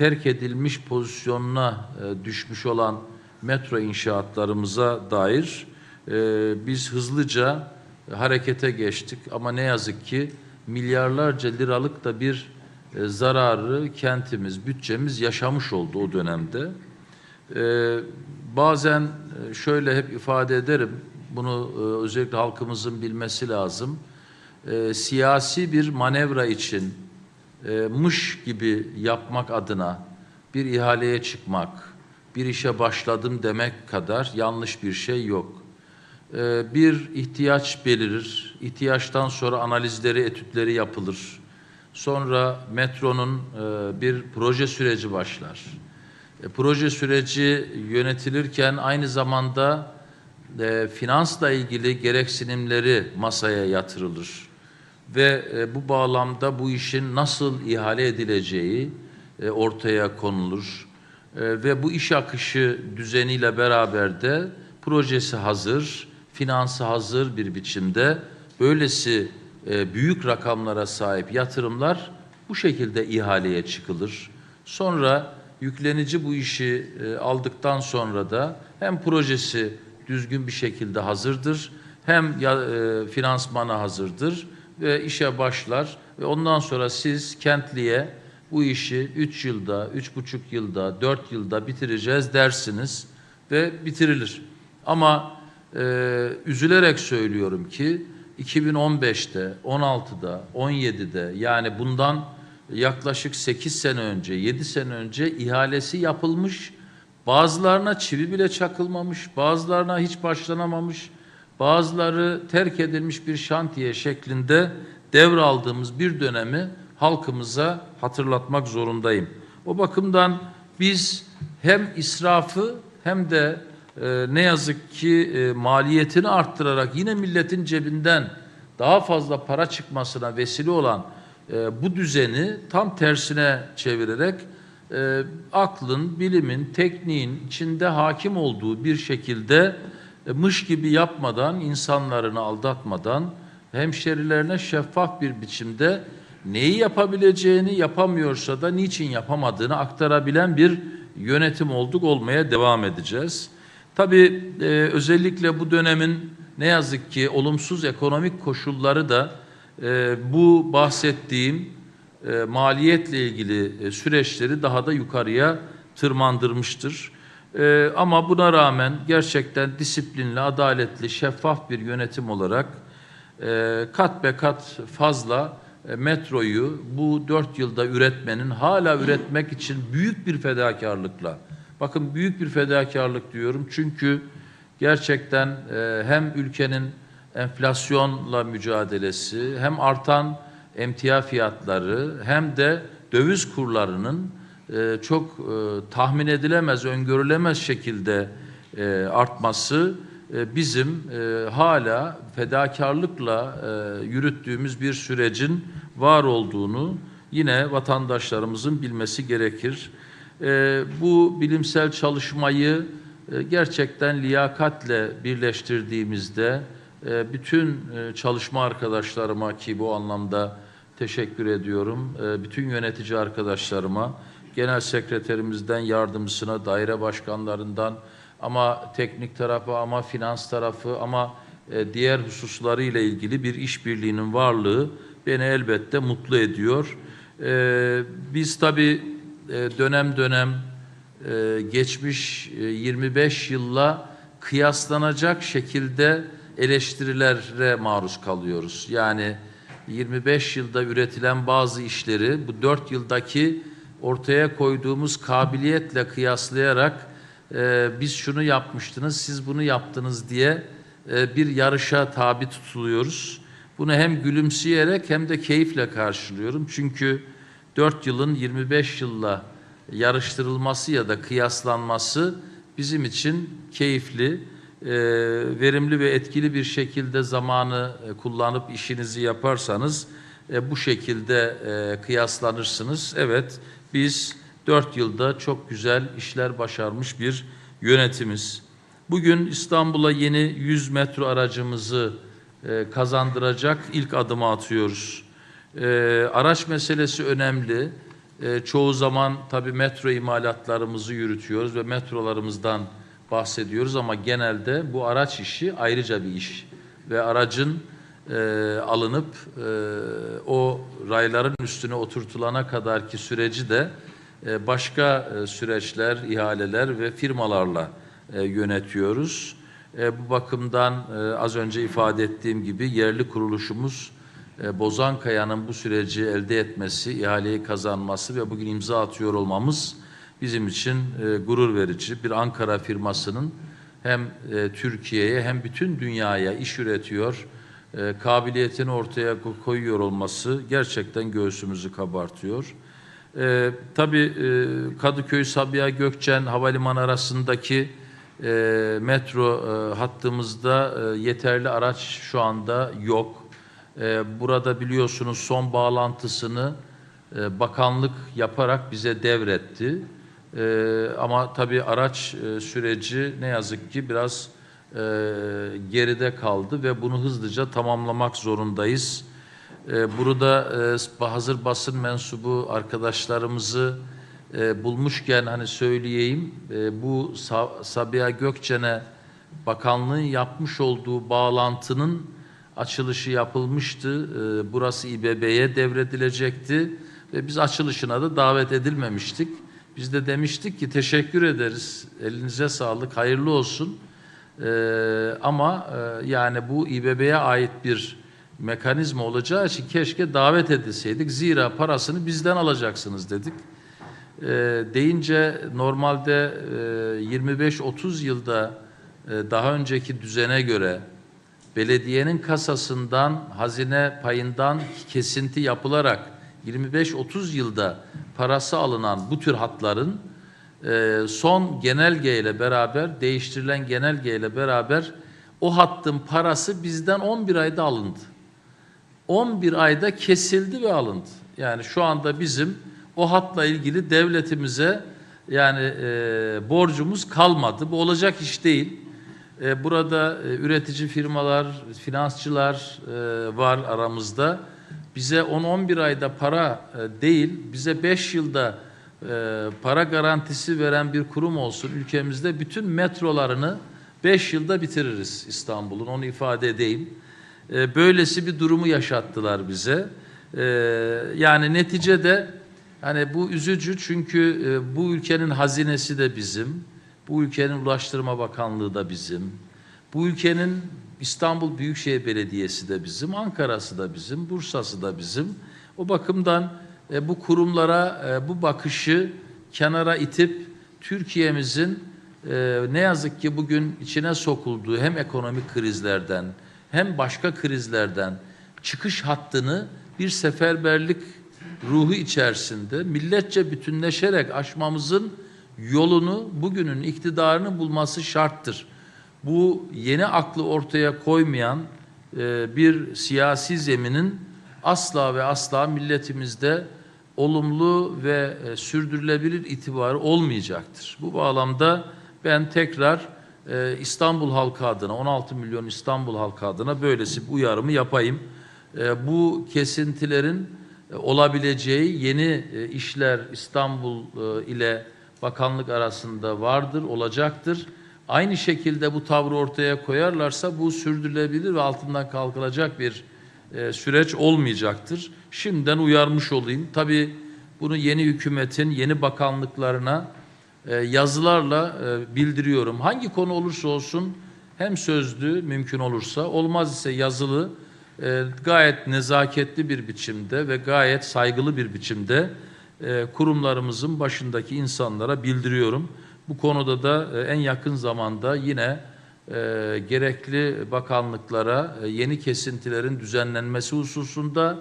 terk edilmiş pozisyonuna e, düşmüş olan metro inşaatlarımıza dair e, biz hızlıca harekete geçtik ama ne yazık ki milyarlarca liralık da bir e, zararı kentimiz, bütçemiz yaşamış oldu o dönemde. Ee, bazen e, şöyle hep ifade ederim, bunu e, özellikle halkımızın bilmesi lazım. Ee, siyasi bir manevra için e, mış gibi yapmak adına bir ihaleye çıkmak, bir işe başladım demek kadar yanlış bir şey yok. Ee, bir ihtiyaç belirir, ihtiyaçtan sonra analizleri, etütleri yapılır. Sonra metronun e, bir proje süreci başlar. E, proje süreci yönetilirken aynı zamanda e, finansla ilgili gereksinimleri masaya yatırılır ve e, bu bağlamda bu işin nasıl ihale edileceği e, ortaya konulur E, ve bu iş akışı düzeniyle beraber de projesi hazır, finansı hazır bir biçimde böylesi büyük rakamlara sahip yatırımlar bu şekilde ihaleye çıkılır. Sonra yüklenici bu işi aldıktan sonra da hem projesi düzgün bir şekilde hazırdır hem finansmana hazırdır ve işe başlar ve ondan sonra siz kentliye bu işi 3 yılda, üç buçuk yılda, 4 yılda bitireceğiz dersiniz ve bitirilir. Ama e, üzülerek söylüyorum ki 2015'te, 16'da, 17'de yani bundan yaklaşık 8 sene önce, 7 sene önce ihalesi yapılmış. Bazılarına çivi bile çakılmamış, bazılarına hiç başlanamamış, bazıları terk edilmiş bir şantiye şeklinde devraldığımız bir dönemi halkımıza hatırlatmak zorundayım. O bakımdan biz hem israfı hem de e, ne yazık ki e, maliyetini arttırarak yine milletin cebinden daha fazla para çıkmasına vesile olan e, bu düzeni tam tersine çevirerek e, aklın, bilimin, tekniğin içinde hakim olduğu bir şekilde mış gibi yapmadan, insanlarını aldatmadan, hemşerilerine şeffaf bir biçimde neyi yapabileceğini yapamıyorsa da niçin yapamadığını aktarabilen bir yönetim olduk olmaya devam edeceğiz. Tabii e, özellikle bu dönemin ne yazık ki olumsuz ekonomik koşulları da e, bu bahsettiğim e, maliyetle ilgili e, süreçleri daha da yukarıya tırmandırmıştır. E, ama buna rağmen gerçekten disiplinli, adaletli, şeffaf bir yönetim olarak e, kat be kat fazla e, metroyu bu dört yılda üretmenin hala üretmek için büyük bir fedakarlıkla, bakın büyük bir fedakarlık diyorum çünkü gerçekten e, hem ülkenin enflasyonla mücadelesi, hem artan emtia fiyatları hem de döviz kurlarının çok e, tahmin edilemez, öngörülemez şekilde e, artması e, bizim e, hala fedakarlıkla e, yürüttüğümüz bir sürecin var olduğunu yine vatandaşlarımızın bilmesi gerekir. E, bu bilimsel çalışmayı e, gerçekten liyakatle birleştirdiğimizde e, bütün e, çalışma arkadaşlarıma ki bu anlamda teşekkür ediyorum. E, bütün yönetici arkadaşlarıma, genel sekreterimizden yardımcısına, daire başkanlarından ama teknik tarafı ama finans tarafı ama diğer hususları ile ilgili bir işbirliğinin varlığı beni elbette mutlu ediyor. Biz tabii dönem dönem geçmiş 25 yılla kıyaslanacak şekilde eleştirilere maruz kalıyoruz. Yani 25 yılda üretilen bazı işleri bu 4 yıldaki ortaya koyduğumuz kabiliyetle kıyaslayarak e, biz şunu yapmıştınız, siz bunu yaptınız diye e, bir yarışa tabi tutuluyoruz. Bunu hem gülümseyerek hem de keyifle karşılıyorum. Çünkü 4 yılın 25 yılla yarıştırılması ya da kıyaslanması bizim için keyifli e, verimli ve etkili bir şekilde zamanı e, kullanıp işinizi yaparsanız e, bu şekilde e, kıyaslanırsınız. Evet biz dört yılda çok güzel işler başarmış bir yönetimiz. Bugün İstanbul'a yeni 100 metro aracımızı e, kazandıracak ilk adımı atıyoruz. E, araç meselesi önemli. E, çoğu zaman tabii metro imalatlarımızı yürütüyoruz ve metrolarımızdan bahsediyoruz ama genelde bu araç işi ayrıca bir iş ve aracın e, alınıp e, o rayların üstüne oturtulana kadarki süreci de e, başka e, süreçler, ihaleler ve firmalarla e, yönetiyoruz. E, bu bakımdan e, az önce ifade ettiğim gibi yerli kuruluşumuz e, Bozankaya'nın bu süreci elde etmesi, ihaleyi kazanması ve bugün imza atıyor olmamız bizim için e, gurur verici. Bir Ankara firmasının hem e, Türkiye'ye hem bütün dünyaya iş üretiyor, e, kabiliyetini ortaya ko- koyuyor olması gerçekten göğsümüzü kabartıyor. E, tabii e, Kadıköy Sabiha Gökçen Havalimanı arasındaki e, metro e, hattımızda e, yeterli araç şu anda yok. E, burada biliyorsunuz son bağlantısını e, bakanlık yaparak bize devretti. E, ama tabii araç e, süreci ne yazık ki biraz e, geride kaldı ve bunu hızlıca tamamlamak zorundayız. E, burada e, hazır basın mensubu arkadaşlarımızı e, bulmuşken hani söyleyeyim e, bu Sa- Sabiha Gökçen'e bakanlığın yapmış olduğu bağlantının açılışı yapılmıştı. E, burası İBB'ye devredilecekti ve biz açılışına da davet edilmemiştik. Biz de demiştik ki teşekkür ederiz, elinize sağlık, hayırlı olsun. Ee, ama e, yani bu İBB'ye ait bir mekanizma olacağı için keşke davet edilseydik. Zira parasını bizden alacaksınız dedik. Ee, deyince normalde e, 25-30 yılda e, daha önceki düzene göre belediyenin kasasından hazine payından kesinti yapılarak 25-30 yılda parası alınan bu tür hatların e, son genelgeyle beraber değiştirilen genelgeyle beraber o hattın parası bizden 11 ayda alındı. 11 ayda kesildi ve alındı. Yani şu anda bizim o hatla ilgili devletimize yani e, borcumuz kalmadı. Bu olacak iş değil. E, burada e, üretici firmalar, finansçılar e, var aramızda. Bize 10-11 ayda para e, değil, bize 5 yılda e, para garantisi veren bir kurum olsun. Ülkemizde bütün metrolarını 5 yılda bitiririz İstanbul'un, onu ifade edeyim. E, böylesi bir durumu yaşattılar bize. E, yani neticede hani bu üzücü çünkü e, bu ülkenin hazinesi de bizim, bu ülkenin Ulaştırma Bakanlığı da bizim, bu ülkenin İstanbul Büyükşehir Belediyesi de bizim, Ankara'sı da bizim, Bursa'sı da bizim. O bakımdan e, bu kurumlara e, bu bakışı kenara itip Türkiye'mizin e, ne yazık ki bugün içine sokulduğu hem ekonomik krizlerden hem başka krizlerden çıkış hattını bir seferberlik ruhu içerisinde milletçe bütünleşerek aşmamızın yolunu bugünün iktidarını bulması şarttır. Bu yeni aklı ortaya koymayan bir siyasi zeminin asla ve asla milletimizde olumlu ve e, sürdürülebilir itibarı olmayacaktır. Bu bağlamda ben tekrar e, İstanbul halkı adına 16 milyon İstanbul halkı adına böylesi bir uyarımı yapayım. E, bu kesintilerin olabileceği yeni işler İstanbul ile bakanlık arasında vardır, olacaktır. Aynı şekilde bu tavrı ortaya koyarlarsa bu sürdürülebilir ve altından kalkılacak bir e, süreç olmayacaktır. Şimdiden uyarmış olayım. Tabii bunu yeni hükümetin yeni bakanlıklarına e, yazılarla e, bildiriyorum. Hangi konu olursa olsun hem sözlü mümkün olursa olmaz ise yazılı gayet nezaketli bir biçimde ve gayet saygılı bir biçimde kurumlarımızın başındaki insanlara bildiriyorum. Bu konuda da en yakın zamanda yine e, gerekli bakanlıklara e, yeni kesintilerin düzenlenmesi hususunda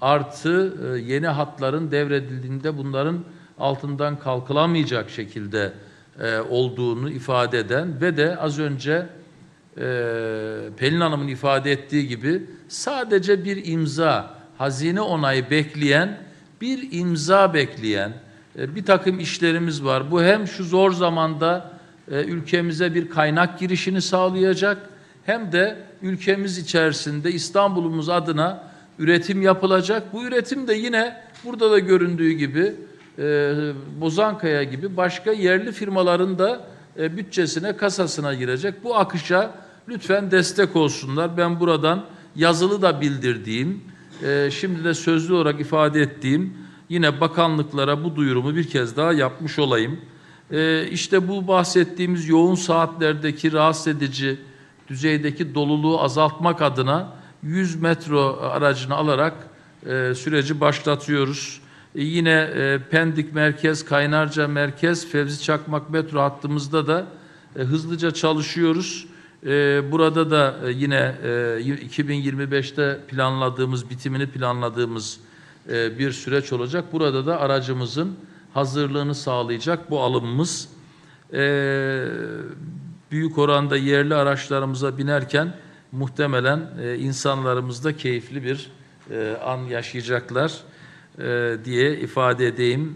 artı e, yeni hatların devredildiğinde bunların altından kalkılamayacak şekilde e, olduğunu ifade eden ve de az önce e, Pelin Hanım'ın ifade ettiği gibi sadece bir imza, hazine onayı bekleyen, bir imza bekleyen e, bir takım işlerimiz var. Bu hem şu zor zamanda ülkemize bir kaynak girişini sağlayacak hem de ülkemiz içerisinde İstanbul'umuz adına üretim yapılacak. Bu üretim de yine burada da göründüğü gibi e, Bozankaya gibi başka yerli firmaların da e, bütçesine, kasasına girecek. Bu akışa lütfen destek olsunlar. Ben buradan yazılı da bildirdiğim, e, şimdi de sözlü olarak ifade ettiğim yine bakanlıklara bu duyurumu bir kez daha yapmış olayım. E, işte bu bahsettiğimiz yoğun saatlerdeki rahatsız edici düzeydeki doluluğu azaltmak adına 100 metro aracını alarak e, süreci başlatıyoruz. E, yine e, Pendik Merkez, Kaynarca Merkez, Fevzi Çakmak metro hattımızda da e, hızlıca çalışıyoruz. E, burada da e, yine e, 2025'te planladığımız, bitimini planladığımız e, bir süreç olacak. Burada da aracımızın hazırlığını sağlayacak bu alımımız. E, büyük oranda yerli araçlarımıza binerken muhtemelen e, insanlarımız da keyifli bir e, an yaşayacaklar e, diye ifade edeyim.